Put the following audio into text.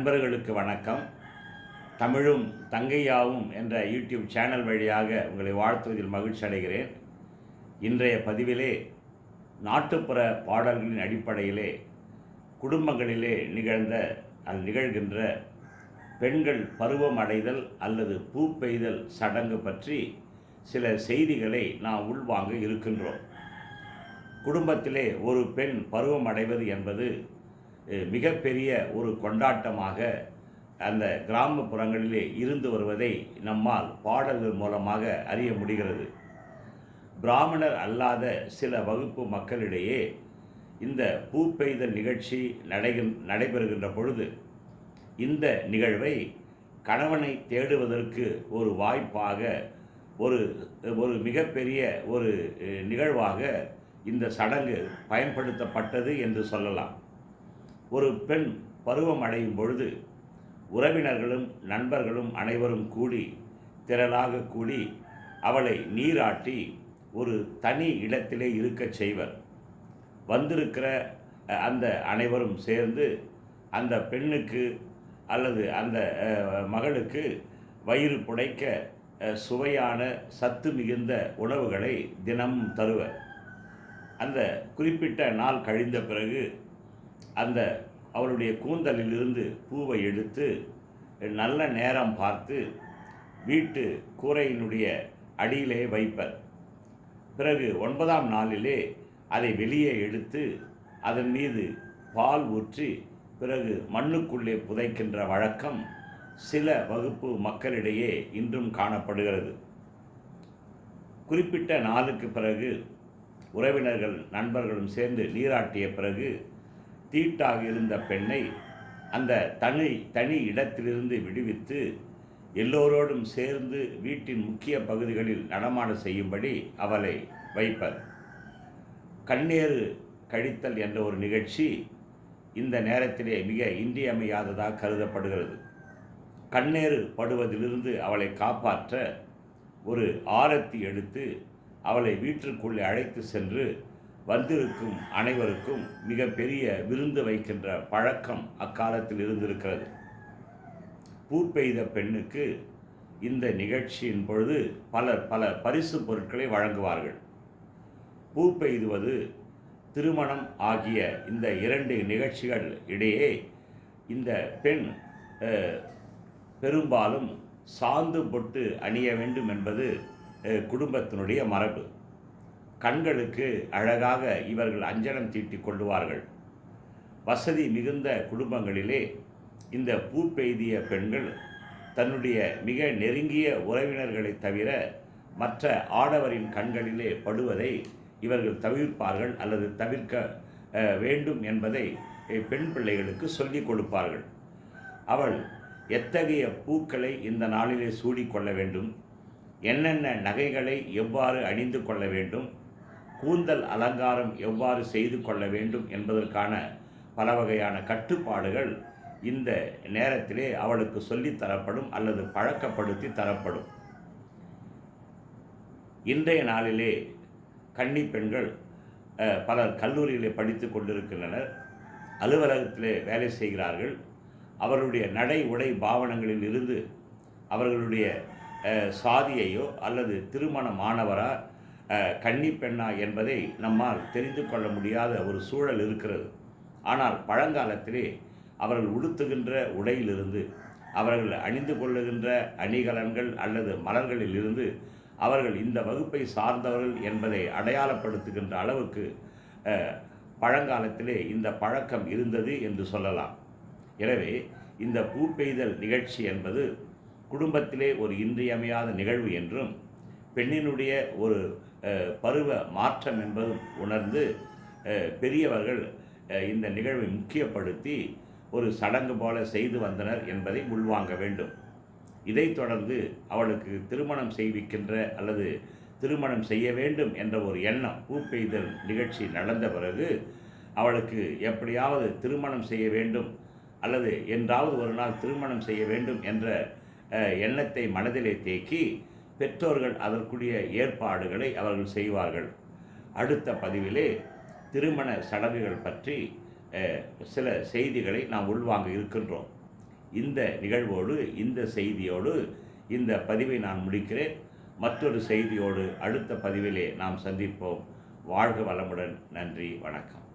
நண்பர்களுக்கு வணக்கம். தமிழும் தங்கையாவும் என்ற யூடியூப் சேனல் வழியாக உங்களை வாழ்த்துவதில் மகிழ்ச்சி அடைகிறேன். இன்றைய பதிவிலே நாட்டுப்புற பாடல்களின் அடிப்படையிலே குடும்பங்களிலே நிகழ்ந்த அது நிகழ்கின்ற பெண்கள் பருவம் அடைதல் அல்லது பூ பெய்தல் சடங்கு பற்றி சில செய்திகளை நாம் உள்வாங்க இருக்கின்றோம். குடும்பத்திலே ஒரு பெண் பருவம் அடைவது என்பது மிகப்பெரிய ஒரு கொண்டாட்டமாக அந்த கிராமப்புறங்களிலே இருந்து வருவதை நம்மால் பாடல்கள் மூலமாக அறிய முடிகிறது. பிராமணர் அல்லாத சில வகுப்பு மக்களிடையே இந்த பூ பெய்தல் நிகழ்ச்சி நடைகின் நடைபெறுகின்ற பொழுது இந்த நிகழ்வை கணவனை தேடுவதற்கு ஒரு வாய்ப்பாக ஒரு ஒரு மிகப்பெரிய ஒரு நிகழ்வாக இந்த சடங்கு பயன்படுத்தப்பட்டது என்று சொல்லலாம். ஒரு பெண் பருவம் அடையும் பொழுது உறவினர்களும் நண்பர்களும் அனைவரும் கூடி திரளாக கூடி அவளை நீராட்டி ஒரு தனி இடத்திலே இருக்கச் செய்வர். வந்திருக்கிற அந்த அனைவரும் சேர்ந்து அந்த பெண்ணுக்கு அல்லது அந்த மகளுக்கு வயிறு புடைக்க சுவையான சத்து மிகுந்த உணவுகளை தினமும் தருவர். அந்த குறிப்பிட்ட நாள் கழிந்த பிறகு அந்த அவளுடைய கூந்தலிலிருந்து பூவை எடுத்து நல்ல நேரம் பார்த்து வீட்டு கூரையினுடைய அடியிலே வைப்பர். பிறகு ஒன்பதாம் நாளிலே அதை வெளியே எடுத்து அதன் மீது பால் ஊற்றி பிறகு மண்ணுக்குள்ளே புதைக்கின்ற வழக்கம் சில வகுப்பு மக்களிடையே இன்றும் காணப்படுகிறது. குறிப்பிட்ட நாளுக்கு பிறகு உறவினர்கள் நண்பர்களும் சேர்ந்து நீராட்டிய பிறகு தீட்டாக இருந்த பெண்ணை அந்த தனி தனி இடத்திலிருந்து விடுவித்து எல்லோரோடும் சேர்ந்து வீட்டின் முக்கிய பகுதிகளில் நடமாட செய்யும்படி அவளை வைப்பர். கண்ணேறு கழித்தல் என்ற ஒரு நிகழ்ச்சி இந்த நேரத்திலே மிக இன்றியமையாததாக கருதப்படுகிறது. கண்ணேறு படுவதிலிருந்து அவளை காப்பாற்ற ஒரு ஆரத்தி எடுத்து அவளை வீட்டிற்குள்ளே அழைத்து சென்று வந்திருக்கும் அனைவருக்கும் மிக பெரிய விருந்து வைக்கின்ற பழக்கம் அக்காலத்தில் இருந்திருக்கிறது. பூ பெய்த பெண்ணுக்கு இந்த நிகழ்ச்சியின் பொழுது பலர் பல பரிசு பொருட்களை வழங்குவார்கள். பூ பெய்துவது திருமணம் ஆகிய இந்த இரண்டு நிகழ்ச்சிகள் இடையே இந்த பெண் பெரும்பாலும் சாந்து பொட்டு அணிய வேண்டும் என்பது குடும்பத்தினுடைய மரபு. கண்களுக்கு அழகாக இவர்கள் அஞ்சனம் தீட்டிக் கொள்ளுவார்கள். வசதி மிகுந்த குடும்பங்களிலே இந்த பூ பெய்திய பெண்கள் தன்னுடைய மிக நெருங்கிய உறவினர்களை தவிர மற்ற ஆடவரின் கண்களிலே படுவதை இவர்கள் தவிர்ப்பார்கள் அல்லது தவிர்க்க வேண்டும் என்பதை பெண் பிள்ளைகளுக்கு சொல்லிக் கொடுப்பார்கள். அவள் எத்தகைய பூக்களை இந்த நாளிலே சூடிக்கொள்ள வேண்டும்? என்னென்ன நகைகளை எவ்வாறு அணிந்து கொள்ள வேண்டும்? கூந்தல் அலங்காரம் எவ்வாறு செய்து கொள்ள வேண்டும் என்பதற்கான பல வகையான கட்டுப்பாடுகள் இந்த நேரத்திலே அவளுக்கு சொல்லித் தரப்படும் அல்லது பழக்கப்படுத்தி தரப்படும். இன்றைய நாளிலே கன்னி பெண்கள் பலர் கல்லூரியிலே படித்து கொண்டிருக்கின்றனர். அலுவலகத்திலே வேலை செய்கிறார்கள். அவர்களுடைய நடை உடை பாவனங்களில் இருந்து அவர்களுடைய சாதியையோ அல்லது திருமணமானவரா அஹ், கன்னி பெண்ணா என்பதை நம்மால் தெரிந்து கொள்ள முடியாத ஒரு சூழல் இருக்கிறது. ஆனால் பழங்காலத்திலே அவர்கள் உடுத்துகின்ற உடையிலிருந்து அவர்கள் அணிந்து கொள்ளுகின்ற அணிகலன்கள் அல்லது மலர்களில் இருந்து அவர்கள் இந்த வகுப்பை சார்ந்தவர்கள் என்பதை அடையாளப்படுத்துகின்ற அளவுக்கு பழங்காலத்திலே இந்த பழக்கம் இருந்தது என்று சொல்லலாம். எனவே இந்த பூ பெய்தல் நிகழ்ச்சி என்பது குடும்பத்திலே ஒரு இன்றியமையாத நிகழ்வு என்றும் பெண்ணினுடைய ஒரு பருவ மாற்றம் என்பதும் உணர்ந்து பெரியவர்கள் இந்த நிகழ்வை முக்கியப்படுத்தி ஒரு சடங்கு போல செய்து வந்தனர் என்பதை உள்வாங்க வேண்டும். இதைத் தொடர்ந்து அவளுக்கு திருமணம் செய்விக்கின்ற அல்லது திருமணம் செய்ய வேண்டும் என்ற ஒரு எண்ணம் பூ பெய்தல் நிகழ்ச்சி நடந்த பிறகு அவளுக்கு எப்படியாவது திருமணம் செய்ய வேண்டும் அல்லது என்றாவது ஒரு நாள் திருமணம் செய்ய வேண்டும் என்ற எண்ணத்தை மனதிலே தேக்கி பெற்றோர்கள் அதற்குரிய ஏற்பாடுகளை அவர்கள் செய்வார்கள். அடுத்த பதிவிலே திருமண சடங்குகள் பற்றி சில செய்திகளை நாம் உள்வாங்க இருக்கின்றோம். இந்த நிகழ்வோடு இந்த செய்தியோடு இந்த பதிவை நான் முடிக்கிறேன். மற்றொரு செய்தியோடு அடுத்த பதிவிலே நாம் சந்திப்போம். வாழ்க வளமுடன். நன்றி. வணக்கம்.